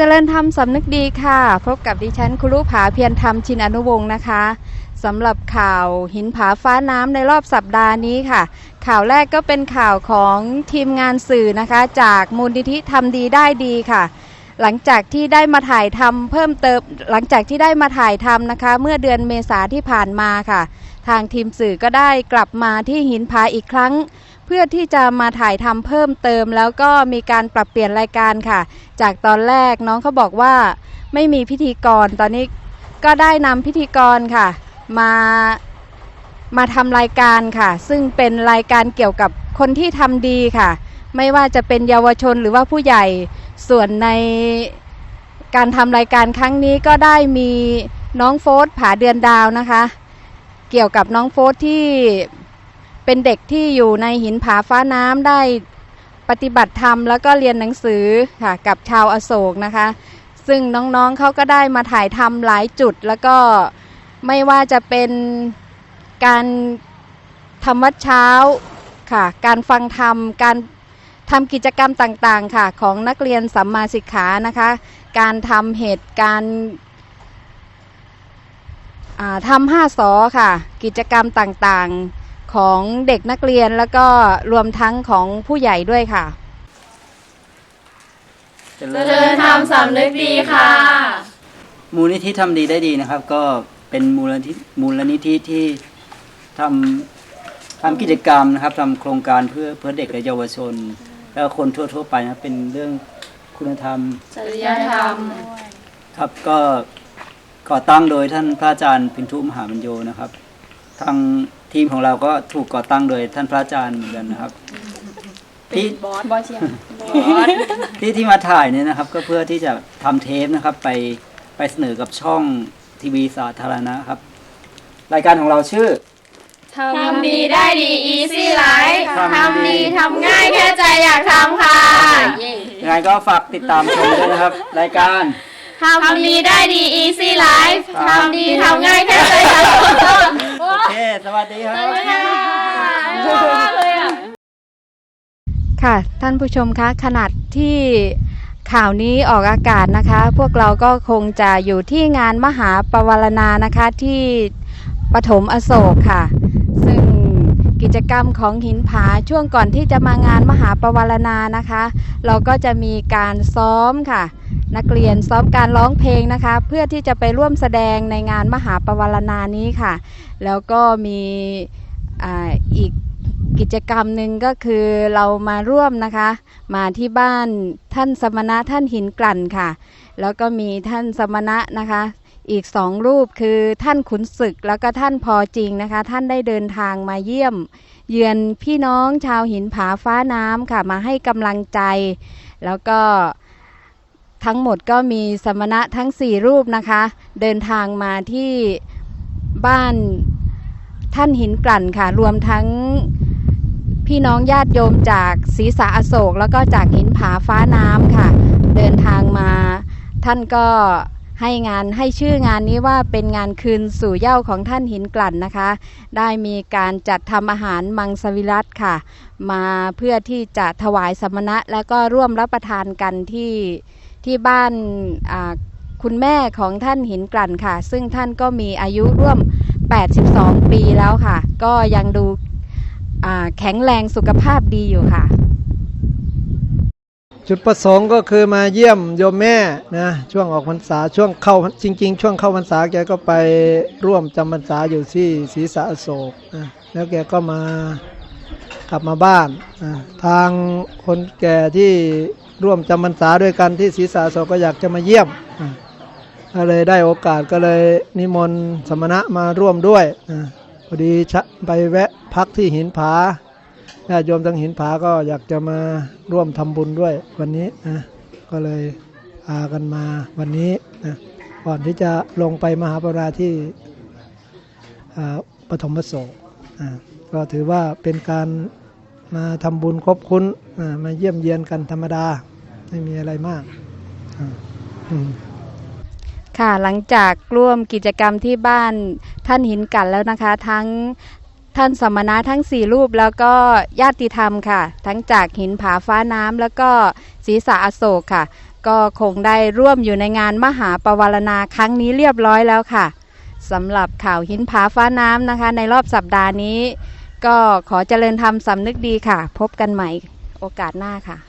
เจริญธรรมสำนึกดีค่ะ พบกับดิฉันครูผาเพียรธรรมชินอนุวงศ์นะคะสำหรับข่าวหินผาฟ้าน้ำในรอบสัปดาห์นี้ค่ะ ข่าวแรกก็เป็นข่าวของทีมงานสื่อนะคะ จากมูลนิธิทำดีได้ดีค่ะ หลังจากที่ได้มาถ่ายทำเพิ่มเติมหลังจากที่ได้มาถ่ายทำนะคะ เมื่อเดือนเมษาที่ผ่านมาค่ะ ทางทีมสื่อก็ได้กลับมาที่หินผาอีกครั้ง เพื่อที่จะมาถ่ายทำเพิ่มเติม แล้วก็มีการปรับเปลี่ยนรายการค่ะ จากตอนแรกน้องเขาบอกว่าไม่มีพิธีกรตอนนี้ก็ได้นำพิธีกรค่ะ มามาทำรายการค่ะ ซึ่งเป็นรายการเกี่ยวกับคนที่ทำดีค่ะ ไม่ว่าจะเป็นเยาวชนหรือว่าผู้ใหญ่ส่วนในการทำรายการครั้งนี้ก็ได้มีน้องโฟสผาเดือนดาวนะคะ เกี่ยวกับน้องโฟสที่ เป็นเด็กที่อยู่ในหินผาฟ้าน้ำได้ปฏิบัติธรรมแล้วก็เรียนหนังสือค่ะกับชาวอโศกนะคะ ซึ่งน้องๆเขาก็ได้มาถ่ายทำหลายจุด แล้วก็ไม่ว่าจะเป็นการทำวัดเช้าค่ะ การฟังธรรม การทำกิจกรรมต่างๆค่ะ ของนักเรียนสัมมาสิกขานะคะ การทำเหตุการณ์ทำห้าสอค่ะ กิจกรรมต่างๆ ของเด็กนักเรียนแล้วก็รวมทั้งของผู้ใหญ่ด้วยค่ะ เจเจริญธรรมสำนึกดีค่ะ มูลนิธิทำดีได้ดีนะครับ ก็เป็นมูลนิธิมูลนิธิที่ทำทำกิจกรรมนะครับทำโครงการเพื่อเพื่อเด็กและเยาวชน แล้วก็คนทั่ว ๆ ไปนะครับเป็นเรื่องคุณธรรม จริยธรรม ครับก็ก่อตั้งโดยท่านพระอาจารย์ปินทุมหาบัญโยนะครับ ทาง ทีมของเราก็ถูกก่อตั้งโดยท่านพระอาจารย์เหมือนกันนะครับ ที่บอสบอสเชียงบอสที่ที่มาถ่ายเนี่ยนะครับ ก็เพื่อที่จะทำเทปนะครับ ไปไปเสนอกับช่องทีวีสาธารณะครับ รายการของเราชื่อทำดีได้ดี easy life ทำดีทำดีทำง่ายแค่ใจอยากทำค่ะยังไงก็ฝากติดตามชมด้วยนะครับ รายการทำดีได้ดี easy life ครับทำดีทำง่ายแค่ใจอยากทำโอ เคสวัสดีครับ เลยอะ ค่ะ ท่านผู้ชมคะขนาดที่ข่าวนี้ออกอากาศนะคะ พวกเราก็คงจะอยู่ที่งานมหาปวารณานะคะที่ปฐมอโศกค่ะ ซึ่งกิจกรรมของหินผาช่วงก่อนที่จะมางานมหาปวารณานะคะ เราก็จะมีการซ้อมค่ะ นักเรียนซ้อมการร้องเพลงนะคะ เพื่อที่จะไปร่วมแสดงในงานมหาปวารณานี้ค่ะ แล้วก็มีออีกกิจกรรมหนึ่งก็คือเรามาร่วมนะคะ มาที่บ้านท่านสมณะท่านหินกลั่นค่ะ แล้วก็มีท่านสมณะนะคะอีกสองรูปคือท่านขุนศึกแล้วก็ท่านพอจริงนะคะ ท่านได้เดินทางมาเยี่ยม เยือนพี่น้องชาวหินผาฟ้าน้ำค่ะ มาให้กำลังใจ แล้วก็ ทั้งหมดก็มีสมณะทั้งสี่รูปนะคะ เดินทางมาที่บ้านท่านหินกลั่นค่ะ รวมทั้งพี่น้องญาติโยมจากศรีสะอโศก แล้วก็จากหินผาฟ้าน้ำค่ะ เดินทางมาท่านก็ให้งานให้ชื่องานนี้ว่าเป็นงานคืนสู่เย้าของท่านหินกลั่นนะคะ ได้มีการจัดทำอาหารมังสวิรัตค่ะ มาเพื่อที่จะถวายสมณะแล้วก็ร่วมรับประทานกันที่ ที่บ้านคุณแม่ของท่านหินกลั่นค่ะ ซึ่งท่านก็มีอายุร่วม 82 ปีแล้วค่ะ ก็ยังดูแข็งแรงสุขภาพดีอยู่ค่ะ จุดประสงค์ก็คือมาเยี่ยมโยมแม่นะช่วงออกพรรษาช่วงเข้าจริง ๆ ช่วงเข้าพรรษาแกก็ไปร่วมจำพรรษาอยู่ที่ศรีสะอโศกนะแล้วแกก็มากลับมาบ้านนะทางคนแก่ที่ ร่วมจำพรรษาด้วยกันที่ศรีสะอโศกก็อยากจะมาเยี่ยมนะก็เลยได้โอกาสก็เลยนิมนต์สมณะมาร่วมด้วยนะพอดีชะไปแวะพักที่หินผาญาติโยมทั้งหินผาก็อยากจะมาร่วมทำบุญด้วยวันนี้นะก็เลยพากันมาวันนี้นะก่อนที่จะลงไปมหาปราที่อ่าปฐมโศกอ่าก็ถือว่าเป็นการ มาทำบุญครบคุ้นมาเยี่ยมเยียนกันธรรมดา ไม่มีอะไรมากค่ะหลังจากร่วมกิจกรรมที่บ้านท่านหินกันแล้วนะคะ ทั้งท่านสมณะทั้งสี่รูปแล้วก็ญาติธรรมค่ะ ทั้งจากหินผาฟ้าน้ำแล้วก็ศีรษะอโศกค่ะ ก็คงได้ร่วมอยู่ในงานมหาปวารณาครั้งนี้เรียบร้อยแล้วค่ะสำหรับข่าวหินผาฟ้าน้ำนะคะ ในรอบสัปดาห์นี้ ก็ขอเจริญธรรมสำนึกดีค่ะ พบกันใหม่โอกาสหน้าค่ะ